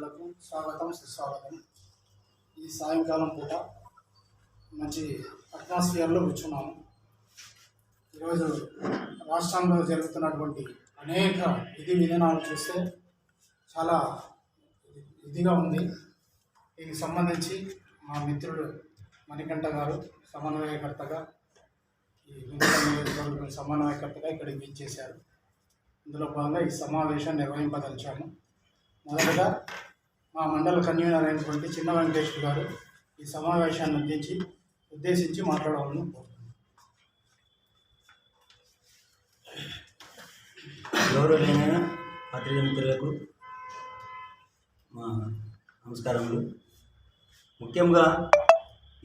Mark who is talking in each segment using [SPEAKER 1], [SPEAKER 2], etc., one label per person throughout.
[SPEAKER 1] మిత్రులకు స్వాగతం సుస్వాగతం. ఈ సాయంకాలం పూట మంచి అట్మాస్ఫియర్లో కూర్చున్నాము. ఈరోజు రాష్ట్రంలో జరుగుతున్నటువంటి అనేక విధి విధానాలు చూస్తే చాలా ఇదిగా ఉంది. దీనికి సంబంధించి మా మిత్రుడు మణికంఠ గారు సమన్వయకర్తగా ఈ నియోజకవర్గం సమన్వయకర్తగా ఇక్కడికి ఇచ్చేశారు ఇందులో భాగంగా ఈ సమావేశం నిర్వహింపదలిచాము. మొదటగా మా మండల కన్వీనర్ అయినటువంటి చిన్న వెంకటేష్ గారు ఈ సమావేశాన్ని ఉద్దేశించి ఉద్దేశించి మాట్లాడాలని
[SPEAKER 2] గౌరవనీయమైన పార్టీ మిత్రులకు మా నమస్కారములు. ముఖ్యంగా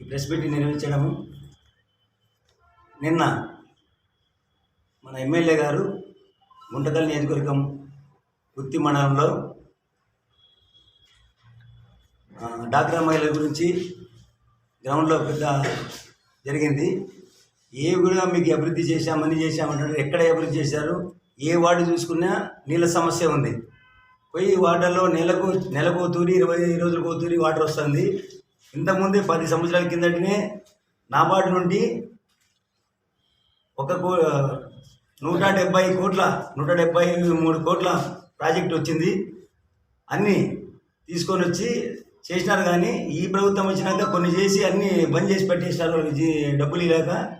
[SPEAKER 2] ఈ ప్రెస్ మీట్ నిర్వహించడము. నిన్న మన ఎమ్మెల్యే గారు గుంటకల్ నియోజకవర్గం గుత్తి మండలంలో డాక్రా మహిళల గురించి గ్రౌండ్లో పెద్ద జరిగింది. ఏ కూడా మీకు అభివృద్ధి చేశామని చేశామంటారు ఎక్కడ అభివృద్ధి చేశారు? ఏ వార్డు చూసుకున్నా నీళ్ళ సమస్య ఉంది. పోయి వాటర్లో నెలకు నెలకు ఓ తూరి ఇరవై రోజులకు కోతూరి తూరి వాటర్ వస్తుంది. ఇంతకుముందే పది సంవత్సరాల కిందటనే నాబార్డు నుండి ఒక కో నూట డెబ్బై కోట్ల నూట డెబ్బై మూడు కోట్ల ప్రాజెక్ట్ వచ్చింది. అన్నీ తీసుకొని వచ్చి చేసినారు కానీ ఈ ప్రభుత్వం వచ్చినాక కొన్ని చేసి అన్ని బంద్ చేసి పెట్టేసినారు. వాళ్ళు డబ్బులు ఇలాక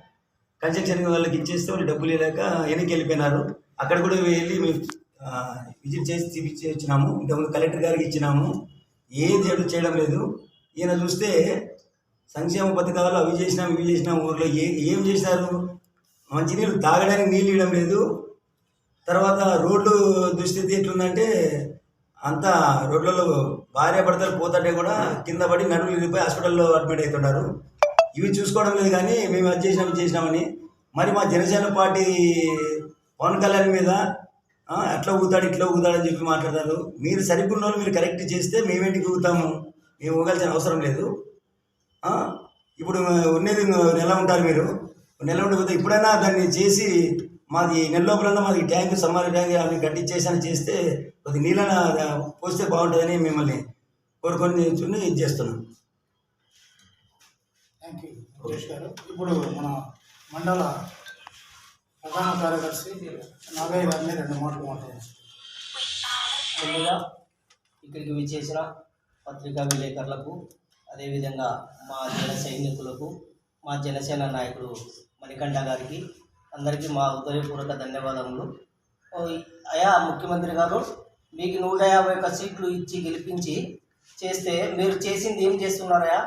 [SPEAKER 2] కన్స్ట్రక్షన్ వాళ్ళకి ఇచ్చేస్తే వాళ్ళు డబ్బులు ఇలాక వెనక్కి వెళ్ళిపోయినారు. అక్కడ కూడా వెళ్ళి మేము విజిట్ చేసి చూపించి వచ్చినాము. ఇంతకుముందు కలెక్టర్ గారికి ఇచ్చినాము. ఏది చేయడం- చేయడం లేదు. ఈయన చూస్తే సంక్షేమ పథకాలు అవి చేసినాం ఇవి చేసినాం. ఊర్లో ఏ ఏం చేశారు? మంచినీళ్ళు తాగడానికి నీళ్ళు ఇవ్వడం లేదు. తర్వాత రోడ్లు దుస్థితి ఎట్లుందంటే అంతా రోడ్లలో భార్య భర్తలు పోతుంటే కూడా కింద పడి నడుము విరిగిపోయి హాస్పిటల్లో అడ్మిట్ అవుతున్నారు. ఇవి చూసుకోవడం లేదు కానీ మేము అది చేసినాం చేసినామని. మరి మా జనసేన పార్టీ పవన్ కళ్యాణ్ మీద ఎట్లా అట్లా ఊగుతాడు ఇట్లా ఊగుతాడని చెప్పి మాట్లాడతారు. మీరు సరిగ్గున్న వాళ్ళు మీరు కరెక్ట్ చేస్తే మేమేంటికి ఊగుతాము మేము ఊగాల్సిన అవసరం లేదు. ఇప్పుడు ఉండేది నెల ఉంటారు మీరు. నెల ఉండిపోతే ఇప్పుడైనా దాన్ని చేసి మాది నెల లోపలన్నా మాది ట్యాంక్ సమ్మర్ ట్యాంక్ అవి కట్టించేసి చేస్తే కొద్ది నీళ్ళన పోస్తే బాగుంటుందని మిమ్మల్ని కోరుకొని చూని ఇది చేస్తున్నాం.
[SPEAKER 1] థ్యాంక్ యూ గారు. ఇప్పుడు మన మండల ప్రధాన కార్యదర్శి నాగయ్య గారిని రెండు మాటలు మాట్లాడారు
[SPEAKER 3] ముందుగా ఇక్కడికి విచ్చేసిన పత్రికా విలేకరులకు అదేవిధంగా మా జన సైనికులకు మా జనసేన నాయకుడు మణికంఠ గారికి అందరికీ మా హృదయపూర్వక ధన్యవాదములు. అయా ముఖ్యమంత్రి గారు మీకు నూట యాభై ఒక్క సీట్లు ఇచ్చి గెలిపించి చేస్తే మీరు చేసింది ఏం చేస్తున్నారయా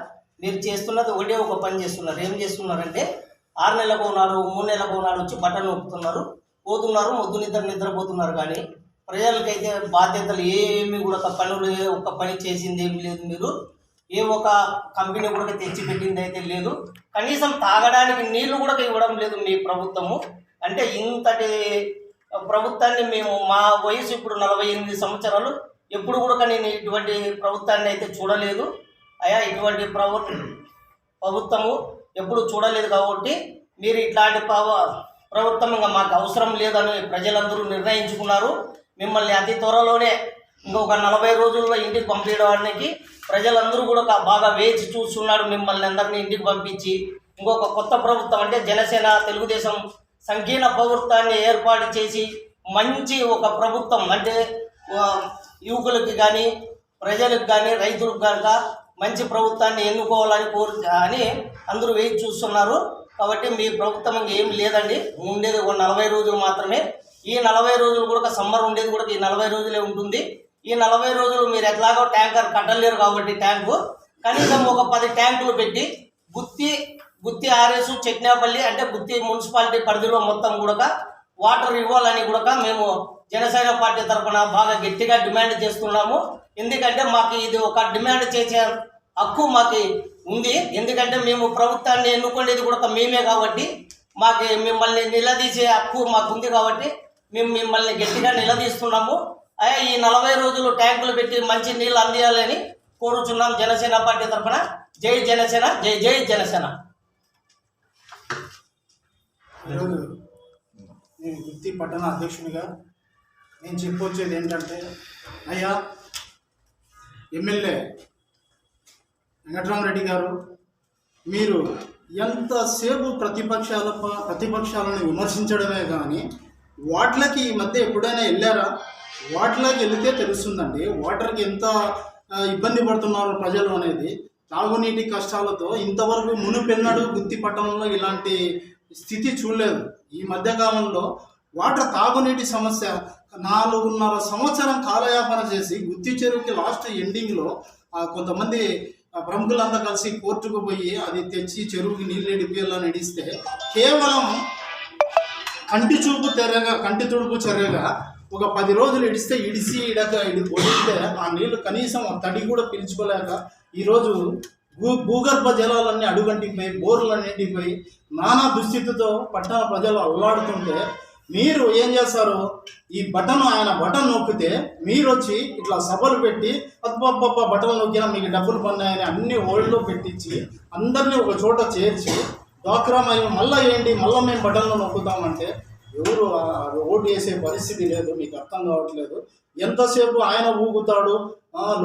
[SPEAKER 3] మీరు చేస్తున్నది ఒకటే ఒక పని చేస్తున్నారు. ఏం చేస్తున్నారంటే ఆరు నెలలకు ఉన్నాడు మూడు నెలలకు ఉన్నాడు వచ్చి బట్టలు నొప్పుతున్నారు పోతున్నారు మొద్దు నిద్ర నిద్రపోతున్నారు కానీ ప్రజలకైతే బాధ్యతలు ఏమి కూడా ఒక పనులు ఏ ఒక్క పని చేసింది ఏమి లేదు మీరు. ఏ ఒక కంపెనీ కూడా తెచ్చి పెట్టింది అయితే లేదు. కనీసం తాగడానికి నీళ్ళు కూడా ఇవ్వడం లేదు మీ ప్రభుత్వము. అంటే ఇంతటి ప్రభుత్వాన్ని మేము మా వయసు ఇప్పుడు నలభై ఎనిమిది సంవత్సరాలు. ఎప్పుడు కూడా నేను ఇటువంటి ప్రభుత్వాన్ని అయితే చూడలేదు. అయా ఇటువంటి ప్రభు ప్రభుత్వము ఎప్పుడు చూడలేదు కాబట్టి మీరు ఇట్లాంటి ప్రవ ప్రభుత్వం ఇంకా మాకు అవసరం లేదని ప్రజలందరూ నిర్ణయించుకున్నారు. మిమ్మల్ని అతి త్వరలోనే ఇంకొక నలభై రోజుల్లో ఇంటికి పంపించడానికి ప్రజలందరూ కూడా బాగా వేచి చూస్తున్నాడు మిమ్మల్ని అందరినీ ఇంటికి పంపించి. ఇంకొక కొత్త ప్రభుత్వం అంటే జనసేన తెలుగుదేశం సంకీర్ణ ప్రభుత్వాన్ని ఏర్పాటు చేసి మంచి ఒక ప్రభుత్వం అంటే యువకులకి కానీ ప్రజలకు కానీ రైతులకు కనుక మంచి ప్రభుత్వాన్ని ఎన్నుకోవాలని కోరు అని అందరూ వేచి చూస్తున్నారు. కాబట్టి మీ ప్రభుత్వం ఏం లేదండి. ఉండేది ఒక నలభై రోజులు మాత్రమే. ఈ నలభై రోజులు కూడా సమ్మర్ ఉండేది కూడా ఈ నలభై రోజులే ఉంటుంది. ఈ నలభై రోజులు మీరు ఎట్లాగో ట్యాంకర్ కట్టలేరు కాబట్టి ట్యాంకు కనీసం ఒక పది ట్యాంకులు పెట్టి గుత్తి గుత్తి ఆర్ఎస్ చెట్నాపల్లి అంటే గుత్తి మున్సిపాలిటీ పరిధిలో మొత్తం కూడా వాటర్ ఇవ్వాలని కూడా మేము జనసేన పార్టీ తరఫున బాగా గట్టిగా డిమాండ్ చేస్తున్నాము. ఎందుకంటే మాకు ఇది ఒక డిమాండ్ చేసే హక్కు మాకు ఉంది. ఎందుకంటే మేము ప్రభుత్వాన్ని ఎన్నుకునేది కూడా మేమే కాబట్టి మాకు మిమ్మల్ని నిలదీసే హక్కు మాకు ఉంది కాబట్టి మేము మిమ్మల్ని గట్టిగా నిలదీస్తున్నాము. ఈ నలభై రోజులు ట్యాంకులు పెట్టి మంచి నీళ్ళు అందియాలని కోరుచున్నాం జనసేన పార్టీ తరఫున. జై జనసేన జై జై జనసేన.
[SPEAKER 1] నేను గుత్తి పట్టణ అధ్యక్షునిగా నేను చెప్పొచ్చేది ఏంటంటే అయ్యా ఎమ్మెల్యే వెంకటరామరెడ్డి గారు మీరు ఎంతసేపు ప్రతిపక్షాల ప్రతిపక్షాలను విమర్శించడమే కానీ వాటిలకి ఈ మధ్య ఎప్పుడైనా వెళ్ళారా? వాటిలోకి వెళితే తెలుస్తుందండి. వాటర్కి ఎంత ఇబ్బంది పడుతున్నారు ప్రజలు అనేది. తాగునీటి కష్టాలతో ఇంతవరకు మునుపెన్నడు గుత్తి పట్టణంలో ఇలాంటి స్థితి చూడలేదు. ఈ మధ్యకాలంలో వాటర్ తాగునీటి సమస్య నాలుగున్నర సంవత్సరం కాలయాపన చేసి గుత్తి చెరువుకి లాస్ట్ ఎండింగ్లో కొంతమంది ప్రముఖులంతా కలిసి కోర్టుకు పోయి అది తెచ్చి చెరువుకి నీళ్ళు ఎడిపియాలని ఎడిస్తే కేవలం కంటి చూపు తెరగా కంటి తుడుపు చర్యగా ఒక పది రోజులు ఇడిస్తే ఇడిసి ఇడక ఇడి వదిలితే ఆ నీళ్ళు కనీసం తడి కూడా పీల్చుకోలేక ఈరోజు భూ భూగర్భ జలాలన్నీ అడుగంటిపోయి బోర్లన్నీ నిండిపోయి నానా దుస్థితితో పట్టణ ప్రజలు అల్లాడుతుంటే మీరు ఏం చేస్తారు? ఈ బటన్ ఆయన బటన్ నొక్కితే మీరు వచ్చి ఇట్లా సభలు పెట్టి అబ్బబ్బబ్బ బటన్ నొక్కినా మీకు డబ్బులు పన్నాయని అన్ని ఓల్డ్లో పెట్టించి అందరినీ ఒక చోట చేర్చి డాక్రా మరియు మళ్ళీ ఏంటి? మళ్ళీ మేము బటన్లు నొక్కుతామంటే ఎవరు ఓటు వేసే పరిస్థితి లేదు మీకు అర్థం కావట్లేదు. ఎంతసేపు ఆయన ఊగుతాడు?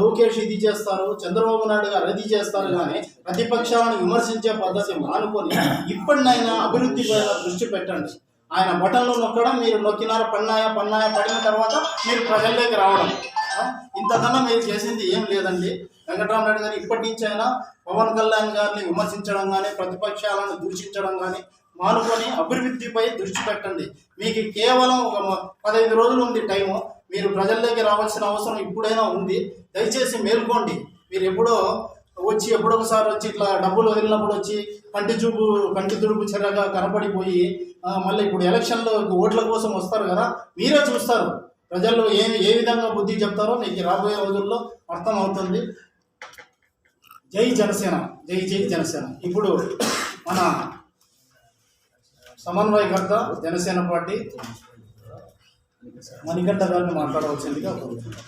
[SPEAKER 1] లోకేష్ ఇది చేస్తారు చంద్రబాబు నాయుడు గారు అది చేస్తారు కానీ ప్రతిపక్షాలను విమర్శించే పద్ధతి మానుకొని ఇప్పటినైనా అభివృద్ధి పైన దృష్టి పెట్టండి. ఆయన బటన్లు నొక్కడం మీరు నొక్కినారు పన్నాయ పన్నాయ పడిన తర్వాత మీరు ప్రజల్లోకి రావడం. ఇంతకన్నా మీరు చేసింది ఏం లేదండి. వెంకటరామరెడ్డి గారు ఇప్పటి నుంచి అయినా పవన్ కళ్యాణ్ గారిని విమర్శించడం కానీ ప్రతిపక్షాలను దూషించడం కానీ మానుకొని అభివృద్ధిపై దృష్టి పెట్టండి. మీకు కేవలం ఒక పదహైదు రోజులు ఉంది టైము. మీరు ప్రజల్లోకి రావాల్సిన అవసరం ఇప్పుడైనా ఉంది. దయచేసి మేల్కోండి. మీరు ఎప్పుడో వచ్చి ఎప్పుడొకసారి వచ్చి ఇట్లా డబ్బులు వదిలినప్పుడు వచ్చి కంటి చూపు కంటి తుడుపు చెరగా కనపడిపోయి మళ్ళీ ఇప్పుడు ఎలక్షన్లో ఓట్ల కోసం వస్తారు కదా మీరే చూస్తారు. ప్రజల్లో ఏ ఏ విధంగా బుద్ధి చెప్తారో మీకు రాబోయే రోజుల్లో అర్థం అవుతుంది జై జనసేన జై జై జనసేన. ఇప్పుడు మన సమన్వయకర్త జనసేన పార్టీ మణికంఠ గారిని మాట్లాడవలసిందిగా కోరుతున్నాను.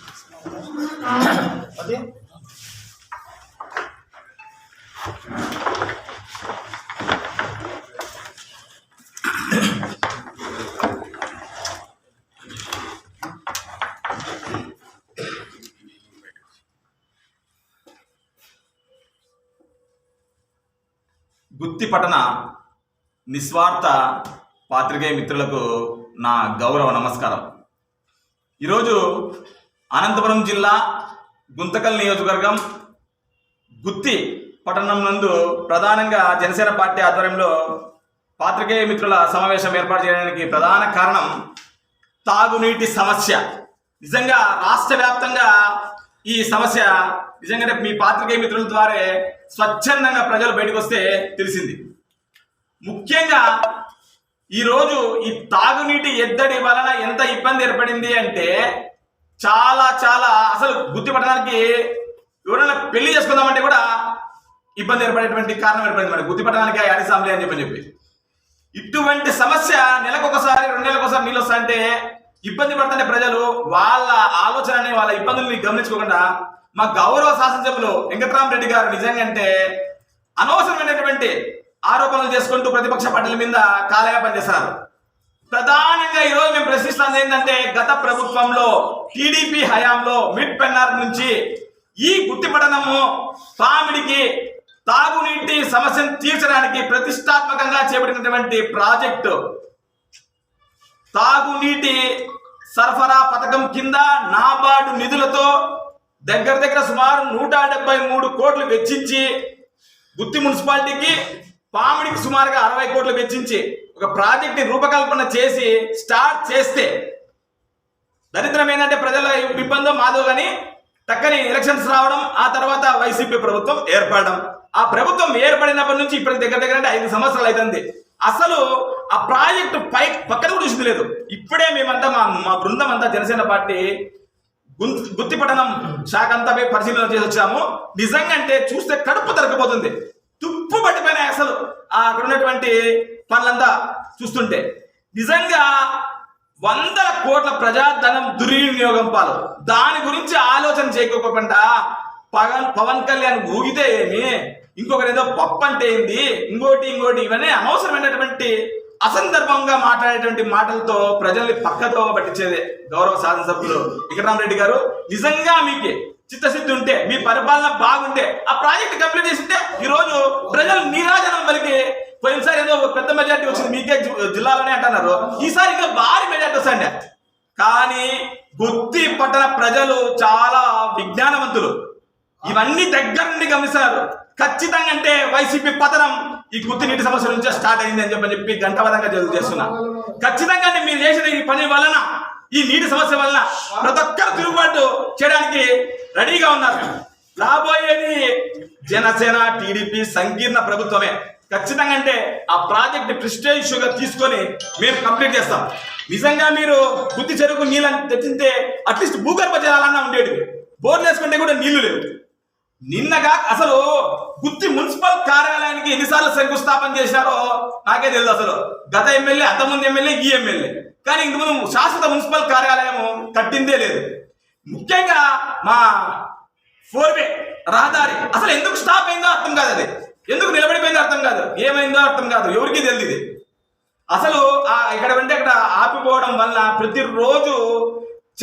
[SPEAKER 1] అదే
[SPEAKER 4] గుత్తి పట్టణ నిస్వార్థ పాత్రికేయ మిత్రులకు నా గౌరవ నమస్కారం. ఈరోజు అనంతపురం జిల్లా గుంతకల్ నియోజకవర్గం గుత్తి పట్టణం నందు ప్రధానంగా జనసేన పార్టీ ఆధ్వర్యంలో పాత్రికేయ మిత్రుల సమావేశం ఏర్పాటు చేయడానికి ప్రధాన కారణం తాగునీటి సమస్య. నిజంగా రాష్ట్ర వ్యాప్తంగా ఈ సమస్య నిజంగానే మీ పాత్రికేయ మిత్రుల ద్వారా స్వచ్ఛందంగా ప్రజలు బయటకు వస్తే తెలిసింది. ముఖ్యంగా ఈరోజు ఈ తాగునీటి ఎద్దడి వలన ఎంత ఇబ్బంది ఏర్పడింది అంటే చాలా చాలా అసలు గుర్తుపట్టడానికి ఎవరైనా పెళ్ళి చేసుకుందామంటే కూడా ఇబ్బంది ఏర్పడేటువంటి కారణం ఏర్పడింది మరి. గుర్తుపట్టడానికి యాడి సాంబ్లీ అని చెప్పని చెప్పి. ఇటువంటి సమస్య నెలకొకసారి రెండు నెలలకు ఒకసారి నీళ్ళు వస్తాయంటే ఇబ్బంది పడుతుంటే ప్రజలు వాళ్ళ ఆలోచనని వాళ్ళ ఇబ్బందుల్ని గమనించుకోకుండా మా గౌరవ శాసనసభ్యులు వెంకట్రామరెడ్డి గారు నిజంగా అంటే అనవసరమైనటువంటి ఆరోపణలు చేసుకుంటూ ప్రతిపక్ష పార్టీల మీద కాలయాపన చేశారు. ప్రధానంగా ఈరోజు మేము ప్రశ్నిస్తున్నది ఏంటంటే గత ప్రభుత్వంలో టీడీపీ హయాంలో మిడ్ పెన్నార్ నుంచి ఈ గుర్తిపడనము పామిడికి తాగునీటి సమస్యను తీర్చడానికి ప్రతిష్టాత్మకంగా చేపట్టినటువంటి ప్రాజెక్టు. తాగునీటి సరఫరా పథకం కింద నాబార్డు నిధులతో దగ్గర దగ్గర సుమారు నూట డెబ్బై మూడు కోట్లు వెచ్చించి గుత్తి మున్సిపాలిటీకి పాముడికి సుమారుగా అరవై కోట్లు వెచ్చించి ఒక ప్రాజెక్ట్ రూపకల్పన చేసి స్టార్ట్ చేస్తే దరిద్రం ఏంటంటే ప్రజల ఇబ్బందో మాదో కానీ టక్కని ఎలక్షన్స్ రావడం ఆ తర్వాత వైసీపీ ప్రభుత్వం ఏర్పడడం. ఆ ప్రభుత్వం ఏర్పడినప్పటి నుంచి ఇప్పటికి దగ్గర దగ్గర అంటే ఐదు సంవత్సరాలు అవుతుంది అసలు ఆ ప్రాజెక్టు పై పక్కన కూడా చూసింది లేదు. ఇప్పుడే మేమంతా మా మా బృందం అంతా జనసేన పార్టీ గుత్తి గుత్తిపట్టణం శాఖ అంతా పోయి పరిశీలన చేసి వచ్చాము. నిజంగా అంటే చూస్తే కడుపు తరగపోతుంది తుప్పు పట్టిపోయినాయి అసలు. అక్కడ ఉన్నటువంటి పనులంతా చూస్తుంటే. నిజంగా వందల కోట్ల ప్రజాధనం దుర్వినియోగం పాలు. దాని గురించి ఆలోచన చేయకోకుండా పవన్ పవన్ కళ్యాణ్ ఊగితే ఏమి? ఇంకొకరు ఏదో పప్పు అంటే ఏంది? ఇంకోటి ఇంకోటి ఇవన్నీ అనవసరమైనటువంటి అసందర్భంగా మాట్లాడేటువంటి మాటలతో ప్రజల్ని పక్కతో పట్టించేదే గౌరవ శాసనసభ్యులు వెంకటరామరెడ్డి గారు. నిజంగా మీకు చిత్తశుద్ధి ఉంటే మీ పరిపాలన బాగుంటే ఆ ప్రాజెక్ట్ కంప్లీట్ చేసి ఉంటే ఈ రోజు ప్రజలు నీరాజనం పలికి పోయినసారి ఏదో ఒక పెద్ద మెజార్టీ వచ్చింది. మీకే జిల్లాలోనే అంటున్నారు. ఈసారి ఇంకా భారీ మెజార్టీ వస్తాయండి కానీ గుత్తి పట్టణ ప్రజలు చాలా విజ్ఞానవంతులు. ఇవన్నీ దగ్గర నుండి గమనిస్తారు ఖచ్చితంగా అంటే వైసీపీ పతనం ఈ గుత్తి నీటి సమస్య నుంచే స్టార్ట్ అయింది అని చెప్పని చెప్పి గంటవదంగా జరుగు చేస్తున్నా. ఖచ్చితంగా మీరు చేసిన ఈ పని వలన ఈ నీటి సమస్య వలన ప్రతి ఒక్కరు తిరుగుబాటు చేయడానికి రెడీగా ఉన్నారు. రాబోయేది జనసేన టీడీపీ సంకీర్ణ ప్రభుత్వమే. ఖచ్చితంగా అంటే ఆ ప్రాజెక్ట్ ప్రిస్టేజ్ ఇష్యూగా తీసుకొని మేము కంప్లీట్ చేస్తాం. నిజంగా మీరు బుద్ధి చెరుకు నీళ్ళని తెచ్చింటే అట్లీస్ట్ భూగర్భ జలాలన్నా ఉండేది బోర్లు వేసుకుంటే కూడా నీళ్ళు లేవు. నిన్నగా అసలు గుత్తి మున్సిపల్ కార్యాలయానికి ఎన్నిసార్లు శంకుస్థాపన చేశారో నాకే తెలియదు అసలు. గత ఎమ్మెల్యే అంతకుముందు ఎమ్మెల్యే ఈ ఎమ్మెల్యే. కానీ ఇంతకుముందు శాశ్వత మున్సిపల్ కార్యాలయం కట్టిందే లేదు. ముఖ్యంగా మా ఫోర్ వే రహదారి అసలు ఎందుకు స్టాప్ అయిందో అర్థం కాదు అది. ఎందుకు నిలబడిపోయిందో అర్థం కాదు. ఏమైందో అర్థం కాదు. ఎవరికి తెలియదు అసలు ఆ ఇక్కడ అంటే అక్కడ ఆపిపోవడం వల్ల ప్రతిరోజు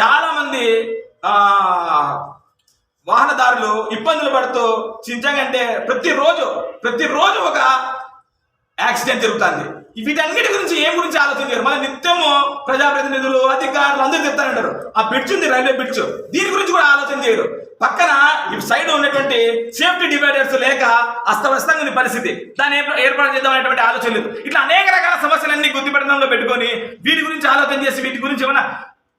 [SPEAKER 4] చాలా మంది వాహనదారులు ఇబ్బందులు పడుతూ చించగంటే ప్రతిరోజు ప్రతిరోజు ఒక యాక్సిడెంట్ జరుగుతుంది. వీటన్నిటి గురించి ఏం గురించి ఆలోచించారు మళ్ళీ నిత్యము ప్రజాప్రతినిధులు అధికారులు అందరూ చెప్తారంటారు ఆ బ్రిడ్జ్ ఉంది రైల్వే బ్రిడ్జ్ దీని గురించి కూడా ఆలోచన చేయరు. పక్కన ఈ సైడ్ ఉన్నటువంటి సేఫ్టీ డివైడర్స్ లేక అస్తవ్యస్తంగా ఉంది పరిస్థితి. దాన్ని ఏర్పాటు చేద్దాం అనేటువంటి ఆలోచన లేదు. ఇట్లా అనేక రకాల సమస్యలన్నీ గుర్తుపెట్టడంలో పెట్టుకొని వీటి గురించి ఆలోచన చేసి వీటి గురించి ఏమైనా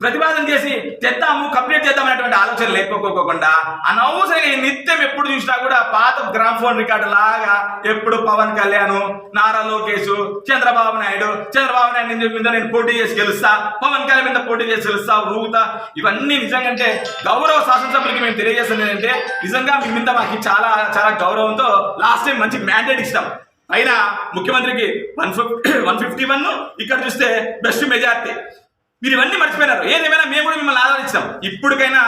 [SPEAKER 4] ప్రతిపాదన చేసి తెద్దాము కంప్లీట్ చేద్దాం అనేటువంటి ఆలోచన లేకపోకుండా అనవసరంగా ఈ నిత్యం ఎప్పుడు చూసినా కూడా పాత గ్రామ్ఫోన్ రికార్డు లాగా ఎప్పుడు పవన్ కళ్యాణ్ నారా లోకేష్ చంద్రబాబు నాయుడు చంద్రబాబు నాయుడు మీద నేను పోటీ చేసి గెలుస్తా పవన్ కళ్యాణ్ మీద పోటీ చేసి గెలుస్తా రూగుతా ఇవన్నీ నిజంగా అంటే గౌరవ శాసనసభ్యులకి మేము తెలియజేస్తుంది ఏంటంటే నిజంగా మీ మీద మాకు చాలా చాలా గౌరవంతో లాస్ట్ టైం మంచి మ్యాండేట్ ఇస్తాం అయినా ముఖ్యమంత్రికి one fifty one fifty one ఇక్కడ చూస్తే బెస్ట్ మెజార్టీ మీరు ఇవన్నీ మర్చిపోయినారు. ఏదేమైనా మేము కూడా మిమ్మల్ని ఆదరించాం ఇప్పటికైనా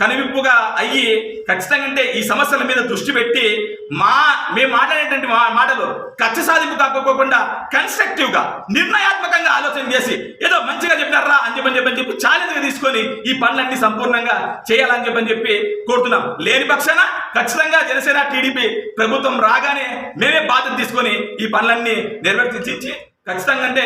[SPEAKER 4] కనువిప్పుగా అయ్యి ఖచ్చితంగా అంటే ఈ సమస్యల మీద దృష్టి పెట్టి మా మేము మాట్లాడేటువంటి మా మాటలు కక్ష సాధింపు కాకపోకుండా కన్స్ట్రక్టివ్గా నిర్ణయాత్మకంగా ఆలోచన చేసి ఏదో మంచిగా చెప్పినారా అని చెప్పని చెప్పని చెప్పి ఛాలెంజ్గా తీసుకొని ఈ పనులన్నీ సంపూర్ణంగా చేయాలని చెప్పని చెప్పి కోరుతున్నాం. లేని పక్షాన ఖచ్చితంగా జనసేన టీడీపీ ప్రభుత్వం రాగానే మేమే బాధ్యత తీసుకొని ఈ పనులన్నీ నిర్వర్తించి ఖచ్చితంగా అంటే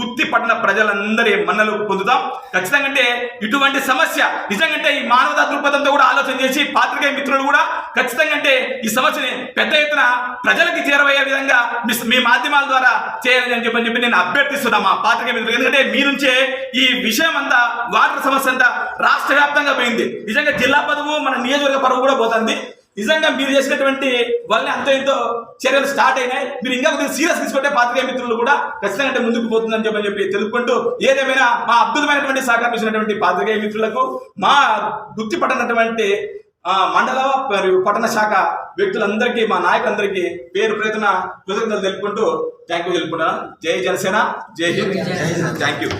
[SPEAKER 4] గుత్తి పట్టణ ప్రజలందరి మన్నలు పొందుతాం. ఖచ్చితంగా అంటే ఇటువంటి సమస్య నిజంగా అంటే ఈ మానవతా దృక్పథంతో కూడా ఆలోచన చేసి పాత్రికేయ మిత్రులు కూడా ఖచ్చితంగా అంటే ఈ సమస్యని పెద్ద ఎత్తున ప్రజలకి చేరవయ్యే విధంగా మీ- మీ మాధ్యమాల ద్వారా చేయాలని అని చెప్పని చెప్పి నేను అభ్యర్థిస్తున్నా మా పాత్రికేయ మిత్రులు ఎందుకంటే మీ నుంచే ఈ విషయం అంతా వాటర్ సమస్య అంతా రాష్ట్ర వ్యాప్తంగా పోయింది. నిజంగా జిల్లా పదవు మన నియోజకవర్గ పరువు కూడా పోతుంది. నిజంగా మీరు చేసినటువంటి వల్ల అంతో ఎంతో చర్యలు స్టార్ట్ అయినాయి. మీరు ఇంకా కొద్దిగా సీరియస్ తీసుకుంటే పాత్రికేయ మిత్రులు కూడా ఖచ్చితంగా ముందుకు పోతుందని చెప్పని చెప్పి తెలుపుకుంటూ ఏదేమైనా మా అద్భుతమైనటువంటి సహకారం ఇచ్చినటువంటి పాత్రికేయ మిత్రులకు మా గుర్తి పట్టనటువంటి మండల మరియు పట్టణ శాఖ వ్యక్తులందరికీ మా నాయకులందరికీ పేరు ప్రయత్న కృతజ్ఞతలు తెలుపుకుంటూ థ్యాంక్ యూ తెలుపుకుంటున్నాను. జై జనసేన జై హింద్. Thank you